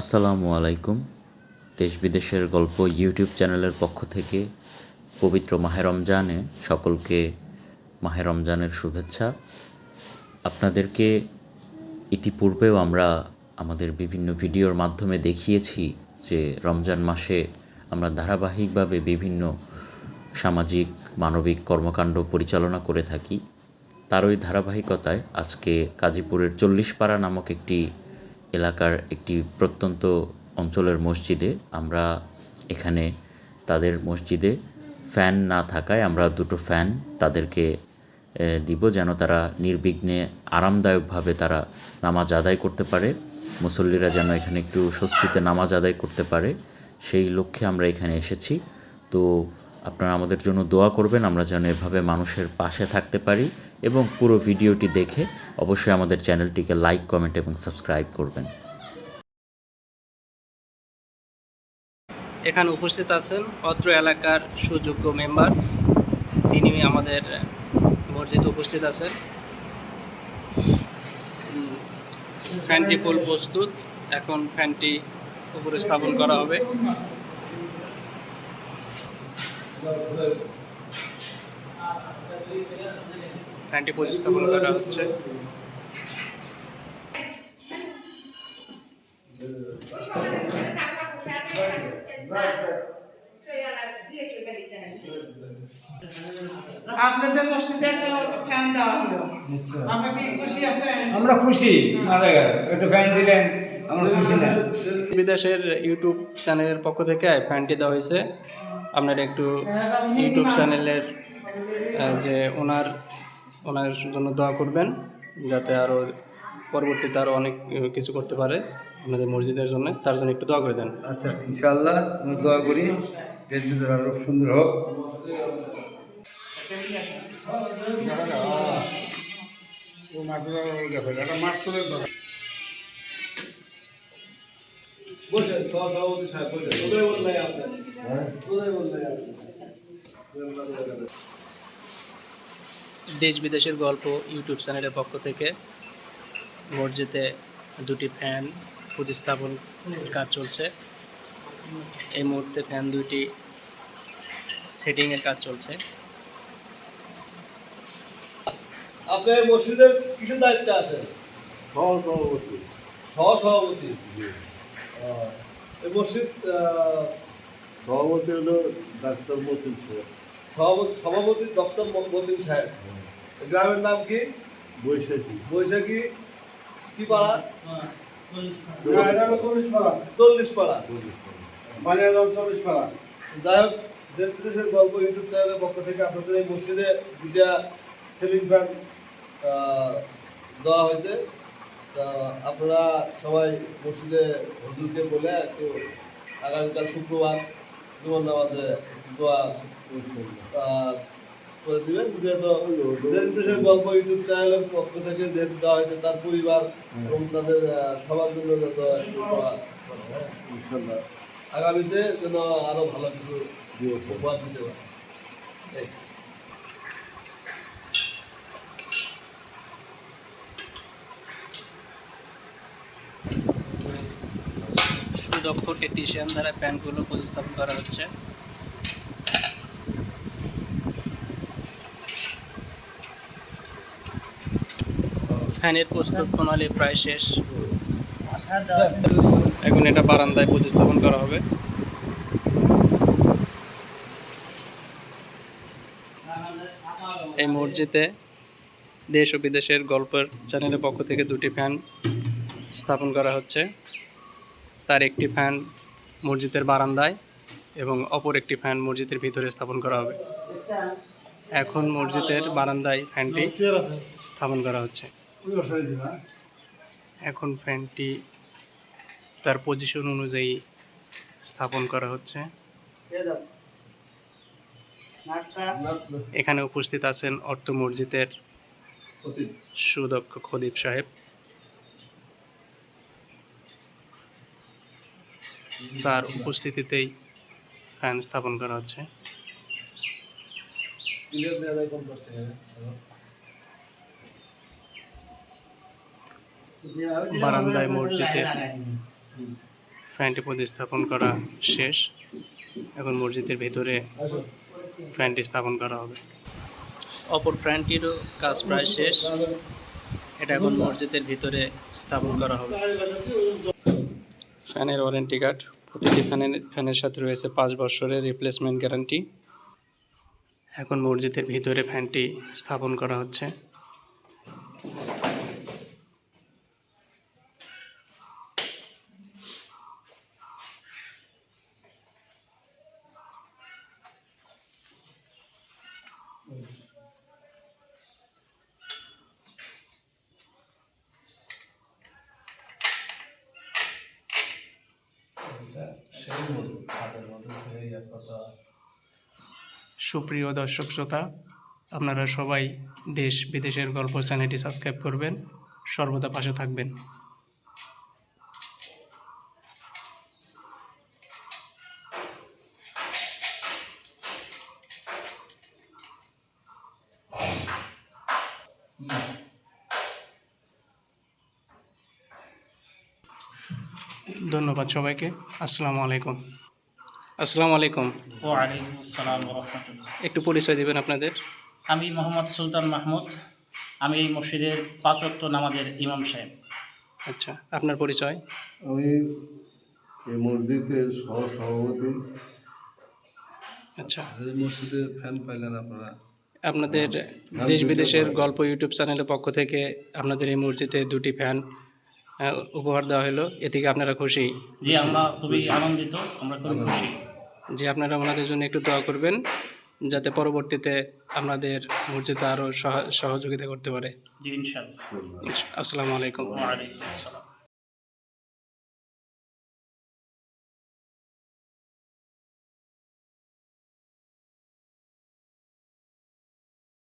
আসসালামু আলাইকুম। দেশ বিদেশের গল্প ইউটিউব চ্যানেলের পক্ষ থেকে পবিত্র মাহে রমজানে সকলকে মাহে রমজানের শুভেচ্ছা। আপনাদেরকে ইতিপূর্বেও আমরা আমাদের বিভিন্ন ভিডিওর মাধ্যমে দেখিয়েছি যে রমজান মাসে আমরা ধারাবাহিকভাবে বিভিন্ন সামাজিক, মানবিক কর্মকাণ্ড পরিচালনা করে থাকি। তারই ধারাবাহিকতায় আজকে গাজীপুরের চল্লিশপাড়া নামক একটি এলাকার একটি প্রত্যন্ত অঞ্চলের মসজিদে আমরা এখানে তাদের মসজিদে ফ্যান না থাকায় আমরা দুটো ফ্যান তাদেরকে দিব যেন তারা নির্বিঘ্নে আরামদায়কভাবে তারা নামাজ আদায় করতে পারে। মুসল্লিরা যেন এখানে একটু স্বস্তিতে নামাজ আদায় করতে পারে, সেই লক্ষ্যে আমরা এখানে এসেছি। তো আপনারা আমাদের জন্য দোয়া করবেন, আমরা যেন এভাবে মানুষের পাশে থাকতে পারি এবং পুরো ভিডিওটি দেখে অবশ্যই আমাদের চ্যানেলটিকে লাইক, কমেন্ট এবং সাবস্ক্রাইব করবেন। এখানে উপস্থিত আছেন অত্র এলাকার সুযোগ্য মেম্বার তিনি আমাদের মসজিদে উপস্থিত আছেন। ফ্যানটি ফুল প্রস্তুত। এখন ফ্যানটি উপরে স্থাপন করা হবে। ফ্যানটি প্রতিস্থাপন করা হচ্ছে। আপনাদের মসজিদে একটা ফ্যান দেওয়া হলো। আমরা খুশি আমরা খুশি মারা গেল। একটু ফ্যান দিলেন আমরা খুশি না। বিদেশের ইউটিউব চ্যানেলের পক্ষ থেকে ফ্যানটি দেওয়া হয়েছে। আপনারা একটু ইউটিউব চ্যানেলের যে ওনার ওনার জন্য দোয়া করবেন যাতে আরও পরবর্তীতে আরও অনেক কিছু করতে পারে আপনাদের মসজিদের জন্য। তার জন্য একটু দোয়া করে দেন। আচ্ছা ইনশাল্লাহ দোয়া করি আরও সুন্দর হোক। দেশ বিদেশের গল্প ইউটিউব চ্যানেলের পক্ষ থেকে মসজিদে দুটি ফ্যান প্রতিস্থাপন কাজ চলছে। এই মুহূর্তে ফ্যান দুটি সেটিংয়ের কাজ চলছে। আপনার মসজিদের কিসের দায়িত্বে আছেন? সহ সভাপতি আহ, এই মসজিদ সভাপতি হলো ডাক্তার মতিন সাহেব। সভাপতি সভাপতি ডক্টর মতিন সাহেব। গ্রামের নাম কি? বৈশাখী। বৈশাখী। কি পাড়া? চল্লিশ পাড়া চল্লিশ পাড়া চল্লিশ পাড়া যাই হোক দেশ বিদেশের গল্প ইউটিউব চ্যানেলের পক্ষ থেকে আপনাদের এই মসজিদে দুটা সিলিং ফ্যান দেওয়া হয়েছে। তা আপনারা সবাই মসজিদে হুজুরকে বলে একটু আগামীকাল শুক্রবার জীবন নামাজে দোয়া করে দিবেন। যেহেতু দেশ বিদেশের গল্প ইউটিউব চ্যানেলের পক্ষ থেকে যেহেতু দেওয়া হয়েছে তার পরিবার এবং তাদের সবার জন্য যত আগামীতে যেন আরও ভালো কিছু উপহার দিতে পারে। এই। সুদক্ষ টেকনিশিয়ান দ্বারা প্যানগুলো প্রতিস্থাপন করা হচ্ছে। ফ্যানের প্রস্তুত প্রণালী প্রায় শেষ। এখন এটা বারান্দায় প্রতিস্থাপন করা হবে। এই মসজিদে দেশ ও বিদেশের গল্পের চ্যানেলের পক্ষ থেকে দুটি ফ্যান স্থাপন করা হচ্ছে। তার একটি ফ্যান মসজিদের বারান্দায় এবং অপর একটি ফ্যান মসজিদের ভিতরে স্থাপন করা হবে। এখন মসজিদের বারান্দায় ফ্যানটি স্থাপন করা হচ্ছে। এখন ফ্যানটি তার পজিশন অনুযায়ী স্থাপন করা হচ্ছে। এখানে উপস্থিত আছেন অর্থ মসজিদের সুদক্ষ খদীপ সাহেব। তার উপস্থিতিতেই ফ্যান স্থাপন করা হচ্ছে। বারান্দায় মসজিদের ফ্যানটি প্রতিস্থাপন করা শেষ। এখন মসজিদের ভেতরে ফ্যানটি স্থাপন করা হবে। অপর ফ্যানটিরও কাজ প্রায় শেষ। এটা এখন মসজিদের ভিতরে স্থাপন করা হবে। ফ্যানের ওয়ারেন্টি কার্ড। প্রতিটি ফ্যানের ফ্যানের সাথে রয়েছে পাঁচ বছরের রিপ্লেসমেন্ট গ্যারান্টি এখন মসজিদের ভিতরে ফ্যানটি স্থাপন করা হচ্ছে সেই মজবুত হাতের মধ্যে থেকে এক কথা সুপ্রিয় দর্শক শ্রোতা আপনারা সবাই দেশ বিদেশের গল্প চ্যানেলটি সাবস্ক্রাইব করবেন সর্বদা পাশে থাকবেন। ধন্যবাদ সবাইকে। আসসালামু আলাইকুম। আসসালামু আলাইকুম। একটু পরিচয় দিবেন আপনাদের। আমি মোহাম্মদ সুলতান মাহমুদ। আমি এই মসজিদের পাঁচ ওয়াক্ত নামাজের ইমাম সাহেব। আচ্ছা আপনার পরিচয়? আমি এই মসজিদের সহ সভাপতি আচ্ছা। এই মসজিদে ফ্যান পাইলেন আপনারা। আপনাদের দেশ বিদেশের গল্প ইউটিউব চ্যানেলের পক্ষ থেকে আপনাদের এই মসজিদে দুটি ফ্যান উপহার দেওয়া হলো। এ থেকে আপনারা খুশি? জি আমরা খুবই আনন্দিত আমরা খুবই খুশি। যে আপনারা ওনাদের জন্য একটু দোয়া করবেন যাতে পরবর্তীতে আপনাদের মসজিদে আরও সহযোগিতা করতে পারে। জি আসসালামু আলাইকুম। আসসালাম।